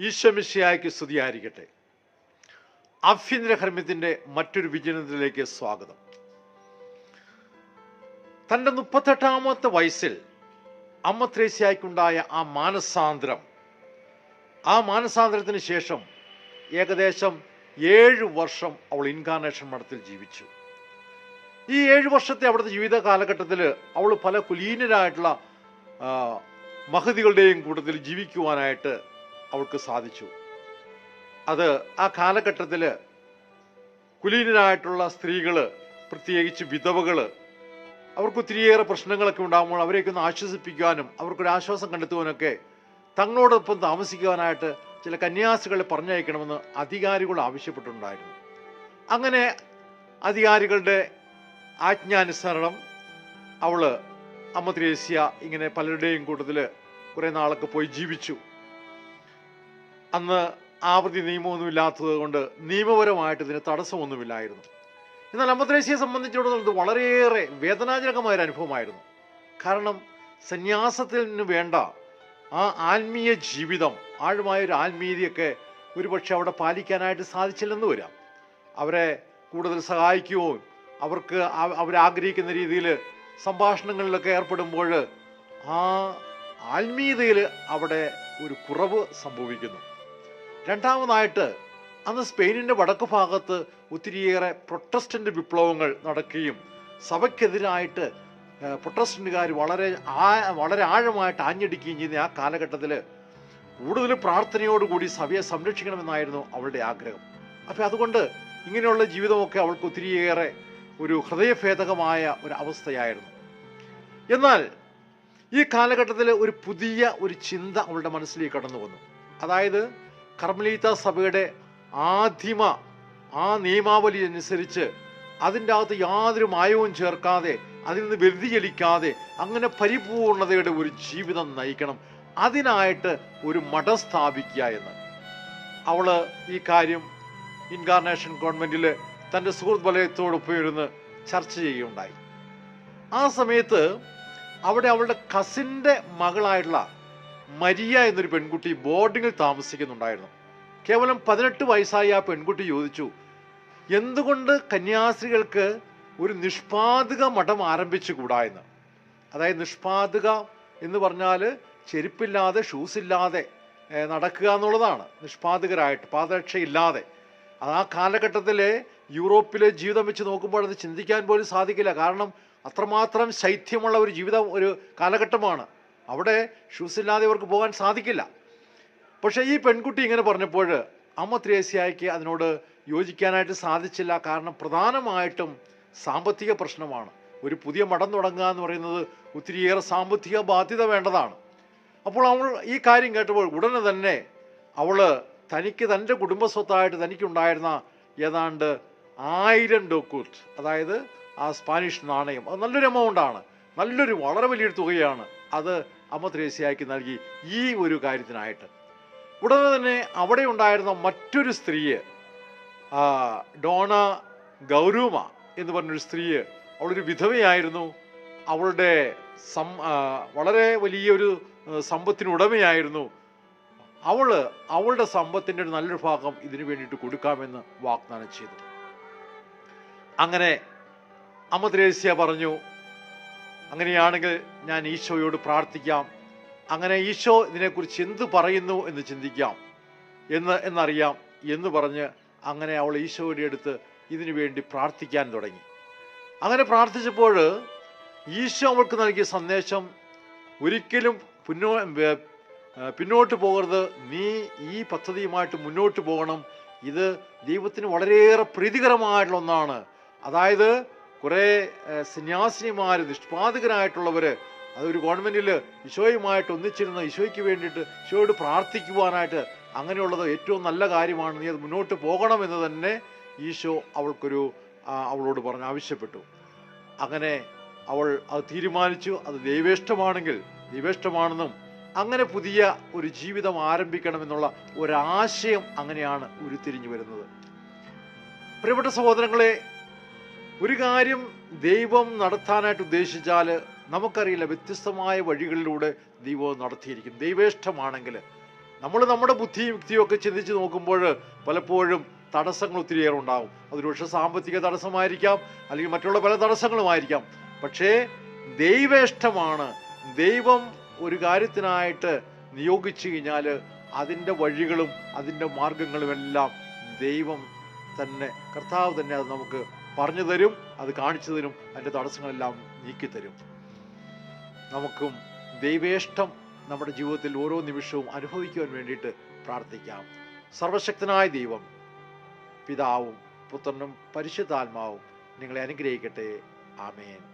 ഈശ്വമിശിയായ്ക്ക് സ്തുതിയായിരിക്കട്ടെ ആഭ്യന്തര കർമ്മത്തിന്റെ മറ്റൊരു വിജയനത്തിലേക്ക് സ്വാഗതം. തന്റെ മുപ്പത്തെട്ടാമത്തെ വയസ്സിൽ അമ്മ ത്രേസ്യായ്ക്കുണ്ടായ ആ മാനസാന്തരം ആ മാനസാന്തരത്തിന് ശേഷം ഏകദേശം ഏഴ് വർഷം അവൾ ഇൻകാർണേഷൻ മഠത്തിൽ ജീവിച്ചു. ഈ ഏഴ് വർഷത്തെ അവിടുത്തെ ജീവിത കാലഘട്ടത്തിൽ അവൾ പല കുലീനരായിട്ടുള്ള മഹതികളുടെയും കൂട്ടത്തിൽ ജീവിക്കുവാനായിട്ട് അവൾക്ക് സാധിച്ചു. അത് ആ കാലഘട്ടത്തിൽ കുലീനരായിട്ടുള്ള സ്ത്രീകൾ പ്രത്യേകിച്ച് വിധവകൾ അവർക്ക് ഒത്തിരിയേറെ പ്രശ്നങ്ങളൊക്കെ ഉണ്ടാകുമ്പോൾ അവരെയൊക്കെ ഒന്ന് ആശ്വസിപ്പിക്കാനും അവർക്കൊരു ആശ്വാസം കണ്ടെത്തുവാനൊക്കെ തങ്ങളോടൊപ്പം താമസിക്കുവാനായിട്ട് ചില കന്യാസികളെ പറഞ്ഞയക്കണമെന്ന് അധികാരികൾ ആവശ്യപ്പെട്ടിട്ടുണ്ടായിരുന്നു. അങ്ങനെ അധികാരികളുടെ ആജ്ഞാനുസരണം അവൾ അമ്മ ത്രേസ്യ ഇങ്ങനെ പലരുടെയും കൂട്ടത്തിൽ കുറേ നാളൊക്കെ പോയി ജീവിച്ചു. അന്ന് ആവൃത്തി നിയമമൊന്നും ഇല്ലാത്തത് കൊണ്ട് നിയമപരമായിട്ട് ഇതിന് തടസ്സമൊന്നുമില്ലായിരുന്നു. എന്നാൽ അമ്പത്രേശ്യയെ സംബന്ധിച്ചിടത്തോളം ഇത് വളരെയേറെ വേദനാജനകമായ ഒരു അനുഭവമായിരുന്നു. കാരണം സന്യാസത്തിൽ നിന്ന് വേണ്ട ആ ആത്മീയ ജീവിതം ആഴമായ ഒരു ആത്മീയതയൊക്കെ ഒരുപക്ഷെ അവിടെ പാലിക്കാനായിട്ട് സാധിച്ചില്ലെന്ന് വരാം. അവരെ കൂടുതൽ സഹായിക്കുകയോ അവർക്ക് അവരാഗ്രഹിക്കുന്ന രീതിയിൽ സംഭാഷണങ്ങളിലൊക്കെ ഏർപ്പെടുമ്പോൾ ആ ആത്മീയതയിൽ അവിടെ ഒരു കുറവ് സംഭവിക്കുന്നു. രണ്ടാമതായിട്ട് അന്ന് സ്പെയിനിന്റെ വടക്കു ഭാഗത്ത് ഒത്തിരിയേറെ പ്രൊട്ടസ്റ്റന്റ് വിപ്ലവങ്ങൾ നടക്കുകയും സഭയ്ക്കെതിരായിട്ട് പ്രൊട്ടസ്റ്റന്റുകാർ വളരെ ആ- വളരെ ആഴമായിട്ട് ആഞ്ഞടിക്കുകയും ചെയ്യുന്ന ആ കാലഘട്ടത്തിൽ കൂടുതൽ പ്രാർത്ഥനയോടുകൂടി സഭയെ സംരക്ഷിക്കണമെന്നായിരുന്നു അവളുടെ ആഗ്രഹം. അപ്പം അതുകൊണ്ട് ഇങ്ങനെയുള്ള ജീവിതമൊക്കെ അവൾക്ക് ഒത്തിരിയേറെ ഒരു ഹൃദയഭേദകമായ ഒരു അവസ്ഥയായിരുന്നു. എന്നാൽ ഈ കാലഘട്ടത്തിൽ ഒരു പുതിയ ഒരു ചിന്ത അവളുടെ മനസ്സിലേക്ക് കടന്നു വന്നു അതായത് കർമ്മലീത്ത സഭയുടെ ആദിമ ആ നിയമാവലി അനുസരിച്ച് അതിന്റെ അകത്ത് യാതൊരു മായവും ചേർക്കാതെ അതിൽ നിന്ന് വ്യതിചലിക്കാതെ അങ്ങനെ പരിപൂർണതയുടെ ഒരു ജീവിതം നയിക്കണം. അതിനായിട്ട് ഒരു മഠം സ്ഥാപിക്കുക എന്ന്. അവൾ ഈ കാര്യം ഇൻകാർണേഷൻ ഗവൺമെന്റിൽ തന്റെ സുഹൃത് വലയത്തോടൊപ്പം ഇരുന്ന് ചർച്ച ചെയ്യുകയുണ്ടായി. ആ സമയത്ത് അവിടെ അവളുടെ കസിന്റെ മകളായിട്ടുള്ള മരിയ എന്നൊരു പെൺകുട്ടി ബോർഡിങ്ങിൽ താമസിക്കുന്നുണ്ടായിരുന്നു. കേവലം പതിനെട്ട് വയസ്സായി ആ പെൺകുട്ടി ചോദിച്ചു എന്തുകൊണ്ട് കന്യാസ്ത്രീകൾക്ക് ഒരു നിഷ്പാതുക മഠം ആരംഭിച്ചുകൂടാ എന്ന്? അതായത് നിഷ്പാതുക എന്ന് പറഞ്ഞാൽ ചെരുപ്പില്ലാതെ ഷൂസ് ഇല്ലാതെ നടക്കുക എന്നുള്ളതാണ്. നിഷ്പാതുകരായിട്ട് പാദരക്ഷയില്ലാതെ. അത് ആ കാലഘട്ടത്തിലെ യൂറോപ്പിലെ ജീവിതം വെച്ച് നോക്കുമ്പോൾ അത് ചിന്തിക്കാൻ പോലും സാധിക്കില്ല. കാരണം അത്രമാത്രം ശൈത്യമുള്ള ഒരു ജീവിതം ഒരു കാലഘട്ടമാണ്. അവിടെ ഷൂസ് ഇല്ലാതെ ഇവർക്ക് പോകാൻ സാധിക്കില്ല. പക്ഷേ ഈ പെൺകുട്ടി ഇങ്ങനെ പറഞ്ഞപ്പോൾ അമ്മ ത്രേസ്യായ്ക്ക് അതിനോട് യോജിക്കാനായിട്ട് സാധിച്ചില്ല. കാരണം പ്രധാനമായിട്ടും സാമ്പത്തിക പ്രശ്നമാണ്. ഒരു പുതിയ മഠം തുടങ്ങുക എന്ന് പറയുന്നത് ഒത്തിരിയേറെ സാമ്പത്തിക ബാധ്യത വേണ്ടതാണ്. അപ്പോൾ അവൾ ഈ കാര്യം കേട്ടപ്പോൾ ഉടനെ തന്നെ അവൾ തനിക്ക് തന്റെ കുടുംബസ്വത്തായിട്ട് തനിക്കുണ്ടായിരുന്ന ഏതാണ്ട് ആയിരം ഡോക്കൂട്ട് അതായത് ആ സ്പാനിഷ് നാണയം അത് നല്ലൊരു എമൗണ്ടാണ് നല്ലൊരു വളരെ വലിയൊരു തുകയാണ് അത് അമ്മ ത്രേസ്യയ്ക്ക് നൽകി ഈ ഒരു കാര്യത്തിനായിട്ട്. ഉടനെ തന്നെ അവിടെ ഉണ്ടായിരുന്ന മറ്റൊരു സ്ത്രീയെ ഡോണ ഗൗരൂമ എന്ന് പറഞ്ഞൊരു സ്ത്രീയെ അവളൊരു വിധവയായിരുന്നു. അവളുടെ സം വളരെ വലിയൊരു സമ്പത്തിനുടമയായിരുന്നു. അവൾ അവളുടെ സമ്പത്തിന്റെ ഒരു നല്ലൊരു ഭാഗം ഇതിനു വേണ്ടിയിട്ട് കൊടുക്കാമെന്ന് വാഗ്ദാനം ചെയ്തു. അങ്ങനെ അമ്മ ത്രേസ്യ പറഞ്ഞു അങ്ങനെയാണെങ്കിൽ ഞാൻ ഈശോയോട് പ്രാർത്ഥിക്കാം. അങ്ങനെ ഈശോ ഇതിനെക്കുറിച്ച് എന്ത് പറയുന്നു എന്ന് ചിന്തിക്കാം. എന്ന് എന്നറിയാം. എന്ന് പറഞ്ഞ് അങ്ങനെ അവൾ ഈശോയുടെ അടുത്ത് ഇതിനു വേണ്ടി പ്രാർത്ഥിക്കാൻ തുടങ്ങി. അങ്ങനെ പ്രാർത്ഥിച്ചപ്പോൾ ഈശോ അവൾക്ക് നൽകിയ സന്ദേശം ഒരിക്കലും പിന്നോ പിന്നോട്ട് പോകരുത്. നീ ഈ പദ്ധതിയുമായിട്ട് മുന്നോട്ട് പോകണം. ഇത് ദൈവത്തിന് വളരെയേറെ പ്രീതികരമായിട്ടുള്ള ഒന്നാണ്. അതായത് കുറേ സന്യാസിനിമാർ നിഷ്പാതകരായിട്ടുള്ളവർ അതൊരു ഗവൺമെന്റിൽ ഈശോയുമായിട്ട് ഒന്നിച്ചിരുന്ന ഈശോയ്ക്ക് വേണ്ടിയിട്ട് ഈശോയോട് പ്രാർത്ഥിക്കുവാനായിട്ട് അങ്ങനെയുള്ളത് ഏറ്റവും നല്ല കാര്യമാണ്. നീ അത് മുന്നോട്ട് പോകണമെന്ന് തന്നെ ഈശോ അവൾക്കൊരു അവളോട് പറഞ്ഞ് ആവശ്യപ്പെട്ടു. അങ്ങനെ അവൾ അത് തീരുമാനിച്ചു. അത് ദൈവേഷ്ടമാണെങ്കിൽ ദൈവേഷ്ടമാണെന്നും അങ്ങനെ പുതിയ ഒരു ജീവിതം ആരംഭിക്കണമെന്നുള്ള ഒരാശയം അങ്ങനെയാണ് ഉരുത്തിരിഞ്ഞു വരുന്നത്. പ്രിയപ്പെട്ട സഹോദരങ്ങളെ ഒരു കാര്യം ദൈവം നടത്താനായിട്ട് ഉദ്ദേശിച്ചാൽ നമുക്കറിയില്ല വ്യത്യസ്തമായ വഴികളിലൂടെ ദൈവം നടത്തിയിരിക്കും. ദൈവേഷ്ടമാണെങ്കിൽ നമ്മൾ നമ്മുടെ ബുദ്ധിയും യുക്തിയൊക്കെ ചിന്തിച്ച് നോക്കുമ്പോൾ പലപ്പോഴും തടസ്സങ്ങൾ ഒത്തിരിയേറെ ഉണ്ടാകും. അതൊരുപക്ഷെ സാമ്പത്തിക തടസ്സമായിരിക്കാം അല്ലെങ്കിൽ മറ്റുള്ള പല തടസ്സങ്ങളുമായിരിക്കാം. പക്ഷേ ദൈവേഷ്ടമാണ്. ദൈവം ഒരു കാര്യത്തിനായിട്ട് നിയോഗിച്ചു കഴിഞ്ഞാൽ അതിന്റെ വഴികളും അതിന്റെ മാർഗങ്ങളുമെല്ലാം ദൈവം തന്നെ കർത്താവ് തന്നെ അത് നമുക്ക് പറഞ്ഞു തരും അത് കാണിച്ചു തരും അതിന്റെ തടസ്സങ്ങളെല്ലാം നീക്കിത്തരും. നമുക്കും ദൈവേഷ്ടം നമ്മുടെ ജീവിതത്തിൽ ഓരോ നിമിഷവും അനുഭവിക്കുവാൻ വേണ്ടിയിട്ട് പ്രാർത്ഥിക്കാം. സർവശക്തനായ ദൈവം പിതാവും പുത്രനും പരിശുദ്ധാത്മാവും നിങ്ങളെ അനുഗ്രഹിക്കട്ടെ. ആമേൻ.